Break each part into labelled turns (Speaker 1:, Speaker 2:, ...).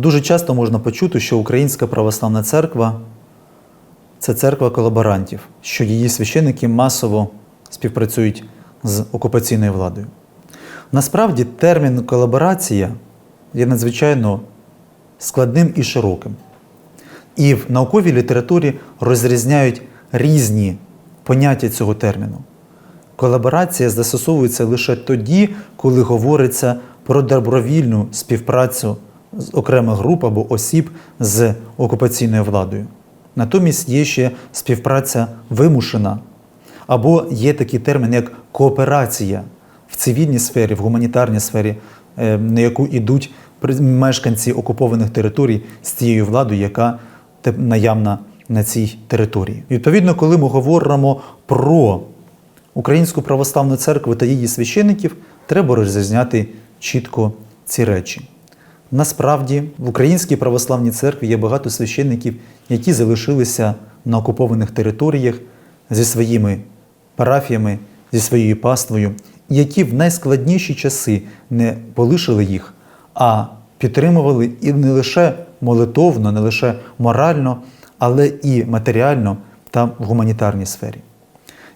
Speaker 1: Дуже часто можна почути, що Українська православна церква це церква колаборантів, що її священники масово співпрацюють з окупаційною владою. Насправді термін колаборація є надзвичайно складним і широким. І в науковій літературі розрізняють різні поняття цього терміну. Колаборація застосовується лише тоді, коли говориться про добровільну співпрацю окремих груп або осіб з окупаційною владою. Натомість є ще співпраця вимушена, або є такий термін, як кооперація в цивільній сфері, в гуманітарній сфері, е, на яку йдуть мешканці окупованих територій з тією владою, яка наявна на цій території. Відповідно, коли ми говоримо про Українську православну церкву та її священиків, треба розрізняти чітко ці речі. Насправді, в Українській православній церкві є багато священників, які залишилися на окупованих територіях зі своїми парафіями, зі своєю паствою, які в найскладніші часи не полишили їх, а підтримували і не лише молитовно, не лише морально, але і матеріально та в гуманітарній сфері.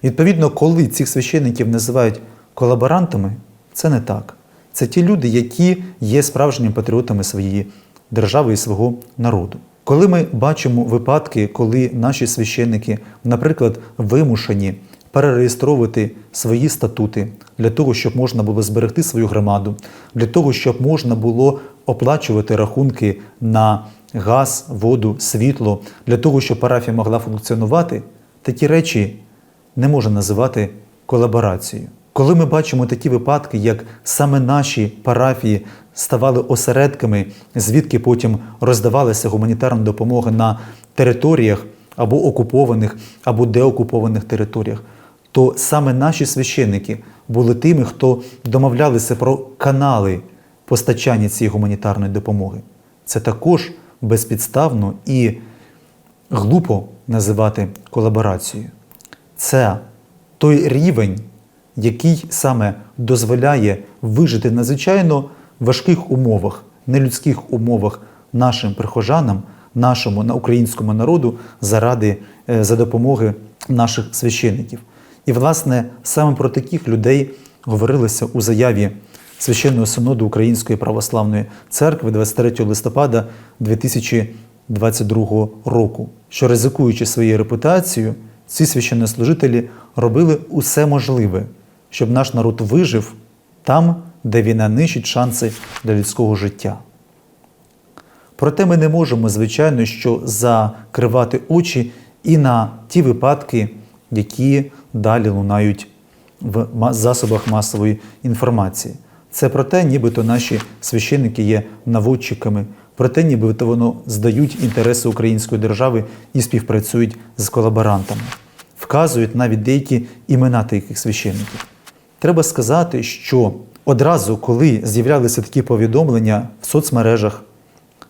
Speaker 1: Відповідно, коли цих священників називають колаборантами, це не так. Це ті люди, які є справжніми патріотами своєї держави і свого народу. Коли ми бачимо випадки, коли наші священники, наприклад, вимушені перереєстровувати свої статути для того, щоб можна було зберегти свою громаду, для того, щоб можна було оплачувати рахунки на газ, воду, світло, для того, щоб парафія могла функціонувати, такі речі не можна називати колаборацією. Коли ми бачимо такі випадки, як саме наші парафії ставали осередками, звідки потім роздавалася гуманітарна допомога на територіях або окупованих, або деокупованих територіях, то саме наші священники були тими, хто домовлялися про канали постачання цієї гуманітарної допомоги. Це також безпідставно і глупо називати колаборацією. Це той рівень, який саме дозволяє вижити в надзвичайно важких умовах, нелюдських умовах нашим прихожанам, нашому на українському народу заради е, за допомоги наших священників. І, власне, саме про таких людей говорилося у заяві Священного синоду Української православної церкви 23 листопада 2022 року, що ризикуючи своєю репутацією, ці священнослужителі робили усе можливе, щоб наш народ вижив там, де війна нищить шанси для людського життя. Проте ми не можемо, звичайно, що закривати очі і на ті випадки, які далі лунають в засобах масової інформації. Це про те, нібито наші священники є наводчиками, про те, нібито воно здають інтереси української держави і співпрацюють з колаборантами, вказують навіть деякі імена таких священників. Треба сказати, що одразу, коли з'являлися такі повідомлення в соцмережах,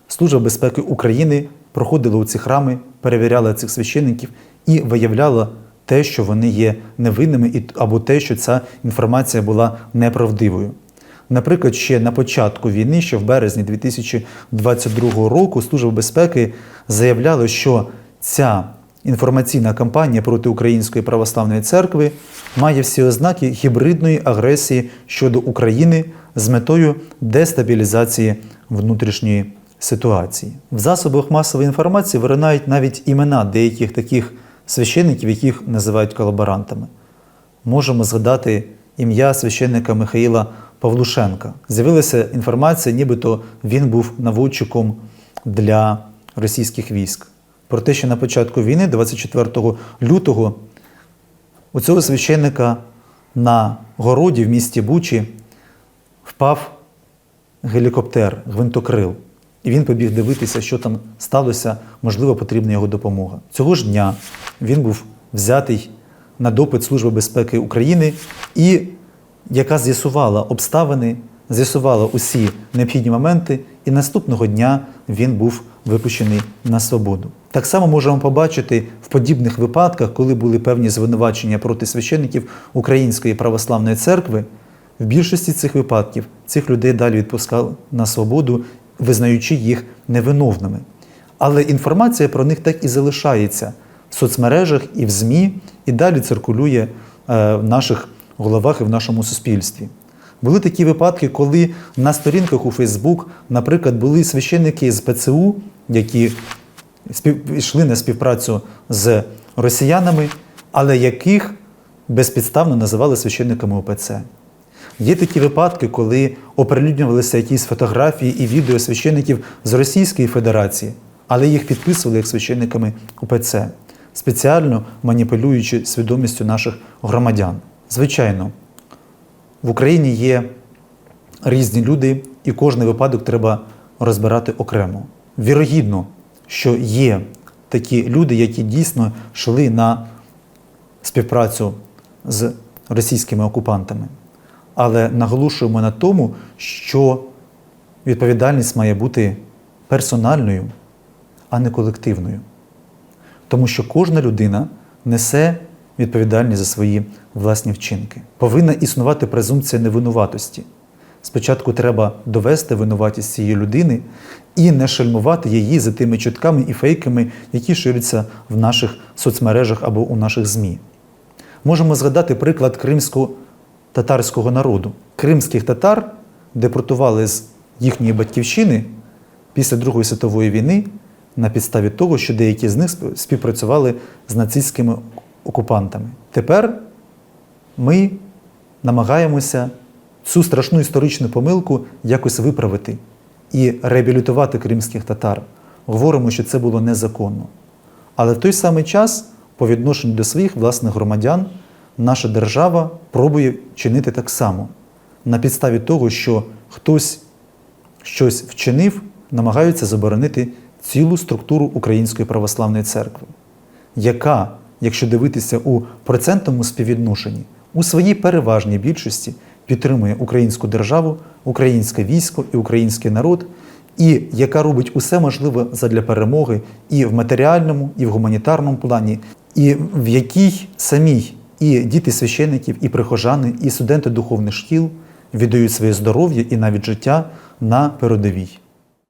Speaker 1: Служба безпеки України проходила у ці храми, перевіряла цих священників і виявляла те, що вони є невинними, або те, що ця інформація була неправдивою. Наприклад, ще на початку війни, ще в березні 2022 року, Служба безпеки заявляла, що ця інформаційна кампанія проти Української православної церкви має всі ознаки гібридної агресії щодо України з метою дестабілізації внутрішньої ситуації. В засобах масової інформації виринають навіть імена деяких таких священників, яких називають колаборантами. Можемо згадати ім'я священника Михаїла Павлушенка. З'явилася інформація, нібито він був наводчиком для російських військ. Про те, що на початку війни, 24 лютого, у цього священника на городі в місті Бучі впав гелікоптер, гвинтокрил. І він побіг дивитися, що там сталося, можливо, потрібна його допомога. Цього ж дня він був взятий на допит Служби безпеки України, і яка з'ясувала обставини, з'ясувала усі необхідні моменти, і наступного дня він був випущений на свободу. Так само можемо побачити в подібних випадках, коли були певні звинувачення проти священників Української православної церкви. В більшості цих випадків цих людей далі відпускали на свободу визнаючи їх невиновними. Але інформація про них так і залишається в соцмережах і в ЗМІ, і далі циркулює е, в наших головах і в нашому суспільстві. Були такі випадки, коли на сторінках у Фейсбук, наприклад, були священники з ПЦУ, які. Йшли на співпрацю з росіянами, але яких безпідставно називали священниками ОПЦ. Є такі випадки, коли оприлюднювалися якісь фотографії і відео священників з Російської Федерації, але їх підписували як священниками УПЦ, спеціально маніпулюючи свідомістю наших громадян. Звичайно, в Україні є різні люди, і кожний випадок треба розбирати окремо. Вірогідно, що є такі люди, які дійсно йшли на співпрацю з російськими окупантами. Але наголошуємо на тому, що відповідальність має бути персональною, а не колективною. Тому що кожна людина несе відповідальність за свої власні вчинки. Повинна існувати презумпція невинуватості. Спочатку треба довести винуватість цієї людини і не шельмувати її за тими чутками і фейками, які ширяться в наших соцмережах або у наших ЗМІ. Можемо згадати приклад кримсько-татарського народу. Кримських татар депортували з їхньої батьківщини після Другої світової війни на підставі того, що деякі з них співпрацювали з нацистськими окупантами. Тепер ми намагаємося цю страшну історичну помилку якось виправити і реабілітувати кримських татар. Говоримо, що це було незаконно. Але в той самий час, по відношенню до своїх власних громадян, наша держава пробує чинити так само. На підставі того, що хтось щось вчинив, намагаються заборонити цілу структуру Української православної церкви, яка, якщо дивитися у процентному співвідношенні, у своїй переважній більшості підтримує українську державу, українське військо і український народ, і яка робить усе можливе задля перемоги і в матеріальному, і в гуманітарному плані, і в якій самій і діти священиків, і прихожани, і студенти духовних шкіл віддають своє здоров'я і навіть життя на передовій.